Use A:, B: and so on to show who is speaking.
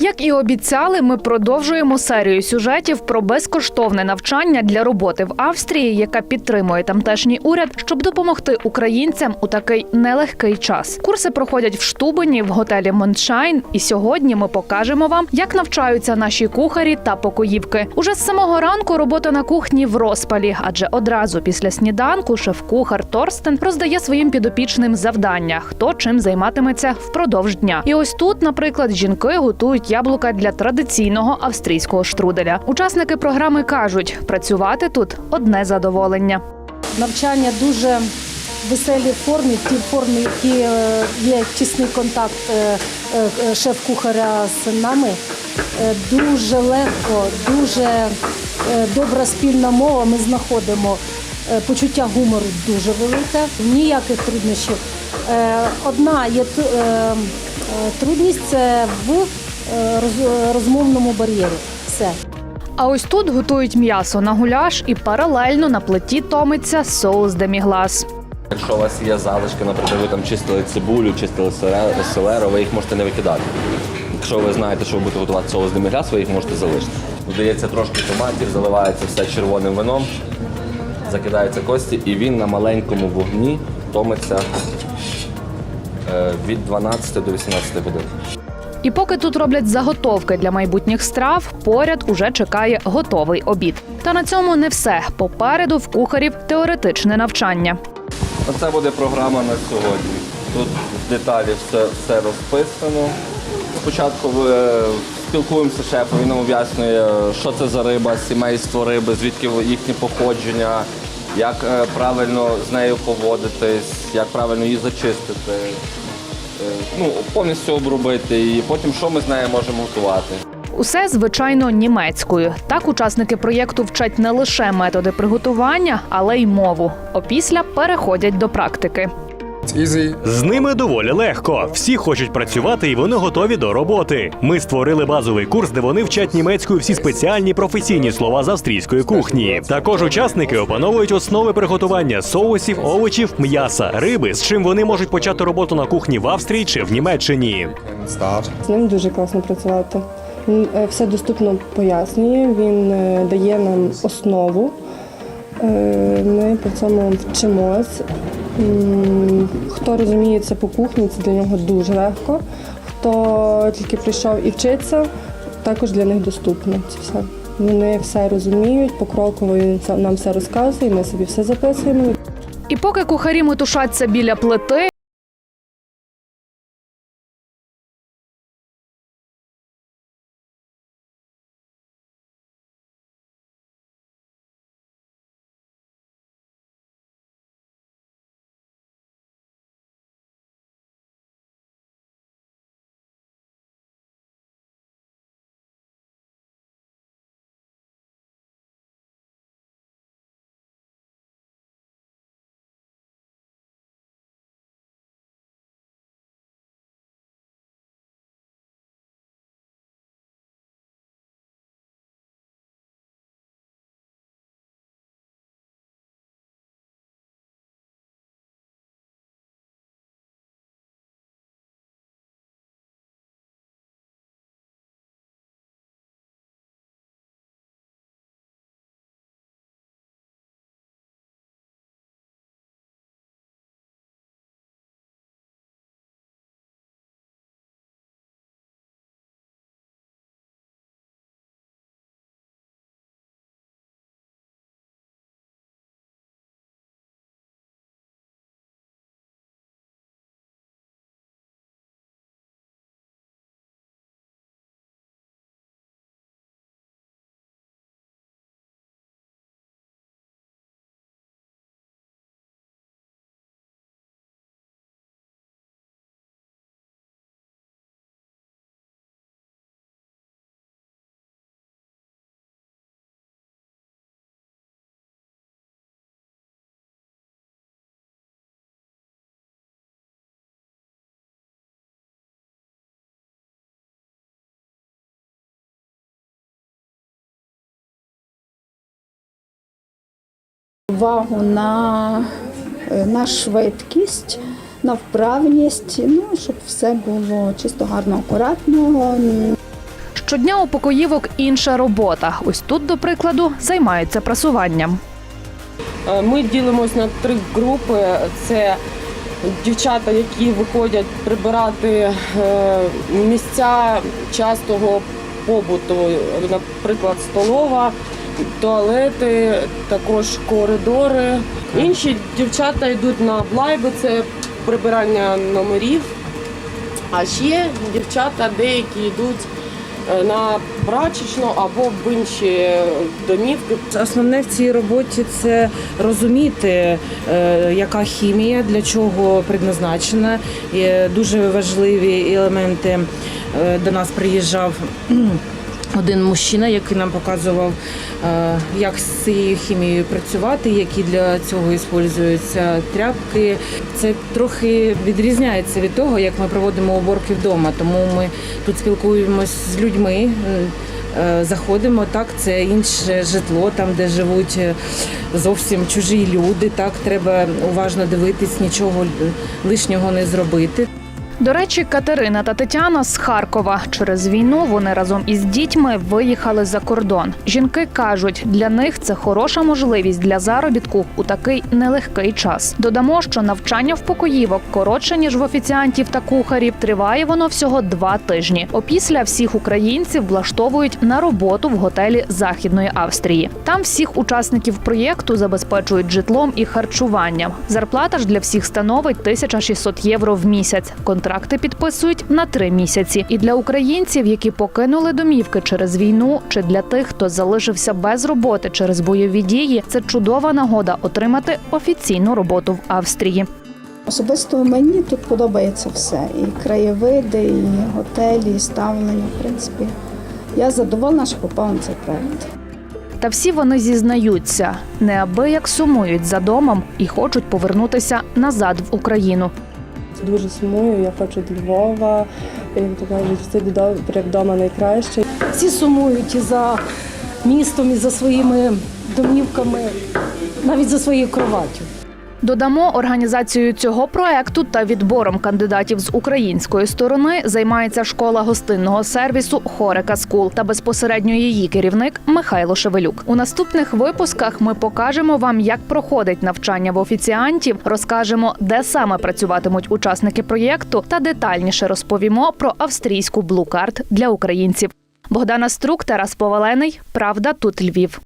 A: Як і обіцяли, ми продовжуємо серію сюжетів про безкоштовне навчання для роботи в Австрії, яка підтримує тамтешній уряд, щоб допомогти українцям у такий нелегкий час. Курси проходять в Штубині в готелі Моншайн. І сьогодні ми покажемо вам, як навчаються наші кухарі та покоївки. Уже з самого ранку робота на кухні в розпалі, адже одразу після сніданку шеф-кухар Торстен роздає своїм підопічним завдання, хто чим займатиметься впродовж дня. І ось тут, наприклад, жінки готують яблука для традиційного австрійського штруделя. Учасники програми кажуть, працювати тут одне задоволення.
B: навчання дуже веселій формі, ті формі, які е, є тісний контакт е, е, шеф-кухаря з нами. Дуже легко, дуже добра спільна мова. Ми знаходимо почуття гумору дуже велике, ніяких труднощів. Одна є трудність це в розмовному бар'єрі. Все.
A: А ось тут готують м'ясо на гуляш і паралельно на плиті томиться соус деміглас.
C: Якщо у вас є залишки, наприклад, ви там чистили цибулю, чистили селе- селеру, ви їх можете не викидати. Якщо ви знаєте, що ви будете готувати соус демігляс, ви їх можете залишити. Додається трошки томатів, заливається все червоним вином, закидаються кості, і він на маленькому вогні томиться е, від 12 до 18 годин.
A: І поки тут роблять заготовки для майбутніх страв, поряд уже чекає готовий обід. Та на цьому не все. Попереду в кухарів теоретичне навчання.
C: Оце буде програма на сьогодні. Тут в деталі все, все розписано. Спочатку ви спілкуємося з шефом, він нам об'яснює, що це за риба, сімейство риби, звідки їхнє походження, як е, правильно з нею поводитись, як правильно її зачистити, е, ну, повністю обробити і потім що ми з нею можемо готувати.
A: Усе звичайно німецькою. Так учасники проєкту вчать не лише методи приготування, але й мову. Опісля переходять до практики.
D: З ними доволі легко. Всі хочуть працювати і вони готові до роботи. Ми створили базовий курс, де вони вчать німецькою всі спеціальні професійні слова з австрійської кухні. Також учасники опановують основи приготування соусів, овочів, м'яса, риби, з чим вони можуть почати роботу на кухні в Австрії чи в Німеччині.
E: З ним дуже класно працювати. Він е, все доступно пояснює, він е, дає нам основу. Е, Ми по цьому вчимось. Хто розуміється по кухні, це для нього дуже легко. Хто тільки прийшов і вчиться, також для них доступно це все. Вони все розуміють, покроково він нам все розказує, ми собі все записуємо.
A: І поки кухарі метушаться біля плити,
F: увагу на, е, на швидкість, на вправність, ну, щоб все було чисто гарно, акуратно.
A: Щодня у покоївок інша робота. Ось тут, до прикладу, займаються прасуванням.
G: Е, Ми ділимось на три групи. Це дівчата, які виходять прибирати е, місця частого побуту, наприклад, столова, туалети, також коридори. Інші дівчата йдуть на блайби, це прибирання номерів. А ще дівчата деякі йдуть е, на прачечну або в інші домівки.
H: Основне в цій роботі це розуміти, е, яка хімія, для чого предназначена. Є дуже важливі елементи. Е, До нас приїжджав один мужчина, який нам показував, е, як з цією хімією працювати, які для цього використовуються тряпки. Це трохи відрізняється від того, як ми проводимо уборки вдома. Тому ми тут спілкуємось з людьми. Е, Заходимо так, це інше житло, там де живуть е, зовсім чужі люди. Так треба уважно дивитись, нічого лишнього не зробити.
A: До речі, Катерина та Тетяна з Харкова. Через війну вони разом із дітьми виїхали за кордон. Жінки кажуть, для них це хороша можливість для заробітку у такий нелегкий час. Додамо, що навчання в покоївок коротше ніж в офіціантів та кухарів. Триває воно всього два тижні. Опісля всіх українців влаштовують на роботу в готелі Західної Австрії. Там всіх учасників проєкту забезпечують житлом і харчуванням. Зарплата ж для всіх становить 1600 євро в місяць. Контракти підписують на три місяці. І для українців, які покинули домівки через війну, чи для тих, хто залишився без роботи через бойові дії, це чудова нагода отримати офіційну роботу в Австрії.
F: Особисто мені тут подобається все. І краєвиди, і готелі, і ставлення. В принципі, я задоволена, що попала на цей проект.
A: Та всі вони зізнаються, неабияк сумують за домом і хочуть повернутися назад в Україну.
E: Дуже сумую, я хочу до Львова, як то кажуть, все як вдома найкраще.
B: Всі сумують і за містом, і за своїми домівками, навіть за своєю кроваттю.
A: Додамо, організацією цього проекту та відбором кандидатів з української сторони займається школа гостинного сервісу Хорека Скул та безпосередньо її керівник Михайло Шевелюк. У наступних випусках ми покажемо вам, як проходить навчання в офіціантів, розкажемо, де саме працюватимуть учасники проєкту, та детальніше розповімо про австрійську блукарт для українців. Богдана Струк, Тарас Повалений. Правда, тут Львів.